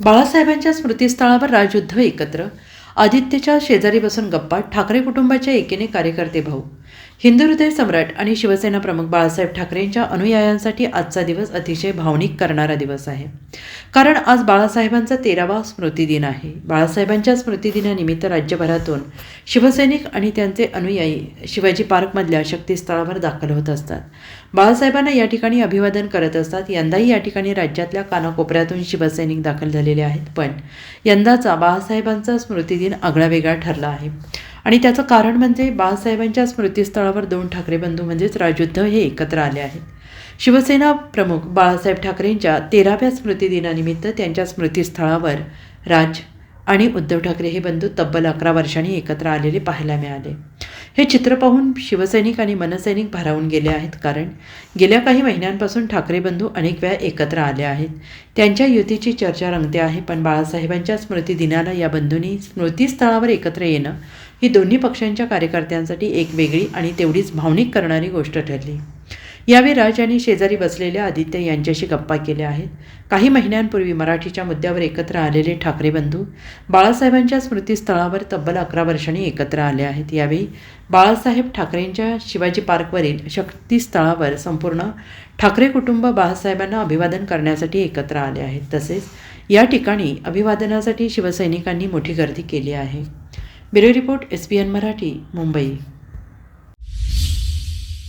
बाळासाहेबांच्या स्मृतीस्थळावर राज उद्धव एकत्र आदित्यच्या शेजारी बसून गप्पा ठाकरे कुटुंबाच्या एकीने कार्यकर्ते भाऊ हिंदू हृदय सम्राट आणि शिवसेना प्रमुख बाळासाहेब ठाकरेंच्या अनुयायांसाठी आजचा दिवस अतिशय भावनिक करणारा दिवस आहे. कारण आज बाळासाहेबांचा तेरावा स्मृतिदिन आहे. बाळासाहेबांच्या स्मृतिदिनानिमित्त राज्यभरातून शिवसैनिक आणि त्यांचे अनुयायी शिवाजी पार्कमधल्या शक्तीस्थळावर दाखल होत असतात. बाळासाहेबांना या ठिकाणी अभिवादन करत असतात. यंदाही या ठिकाणी राज्यातल्या कानाकोपऱ्यातून शिवसैनिक दाखल झालेले आहेत. पण यंदाचा बाळासाहेबांचा स्मृतिदिन आगळावेगळा ठरला आहे. आणि त्याचं कारण म्हणजे बाळासाहेबांच्या स्मृतीस्थळावर दोन ठाकरे बंधू म्हणजेच राजउद्धव हे एकत्र आले आहेत शिवसेना प्रमुख बाळासाहेब ठाकरेंच्या तेराव्या स्मृतिदिनानिमित्त त्यांच्या स्मृतीस्थळावर राज आणि उद्धव ठाकरे हे बंधू तब्बल अकरा वर्षांनी एकत्र आलेले पाहायला मिळाले. हे चित्र पाहून शिवसैनिक आणि मनसैनिक भारावून गेले आहेत कारण गेल्या काही महिन्यांपासून ठाकरे बंधू अनेक वेळा एकत्र आले आहेत. त्यांच्या युतीची चर्चा रंगते आहे पण बाळासाहेबांच्या स्मृतिदिनाला या बंधूंनी स्मृतीस्थळावर एकत्र येणं ही दोन्ही पक्षांच्या कार्यकर्त्यांसाठी एक वेगळी आणि तेवढीच भावनिक करणारी गोष्ट ठरली. यावेळी राज यांनी शेजारी बसलेल्या आदित्य यांच्याशी गप्पा केल्या आहेत. काही महिन्यांपूर्वी मराठीच्या मुद्द्यावर एकत्र आलेले ठाकरे बंधू बाळासाहेबांच्या स्मृतीस्थळावर तब्बल अकरा वर्षांनी एकत्र आले आहेत. यावेळी बाळासाहेब ठाकरेंच्या शिवाजी पार्कवरील शक्तीस्थळावर संपूर्ण ठाकरे कुटुंब बाळासाहेबांना अभिवादन करण्यासाठी एकत्र आले आहेत. तसेच या ठिकाणी अभिवादनासाठी शिवसैनिकांनी मोठी गर्दी केली आहे. Bureau report S P N Marathi Mumbai.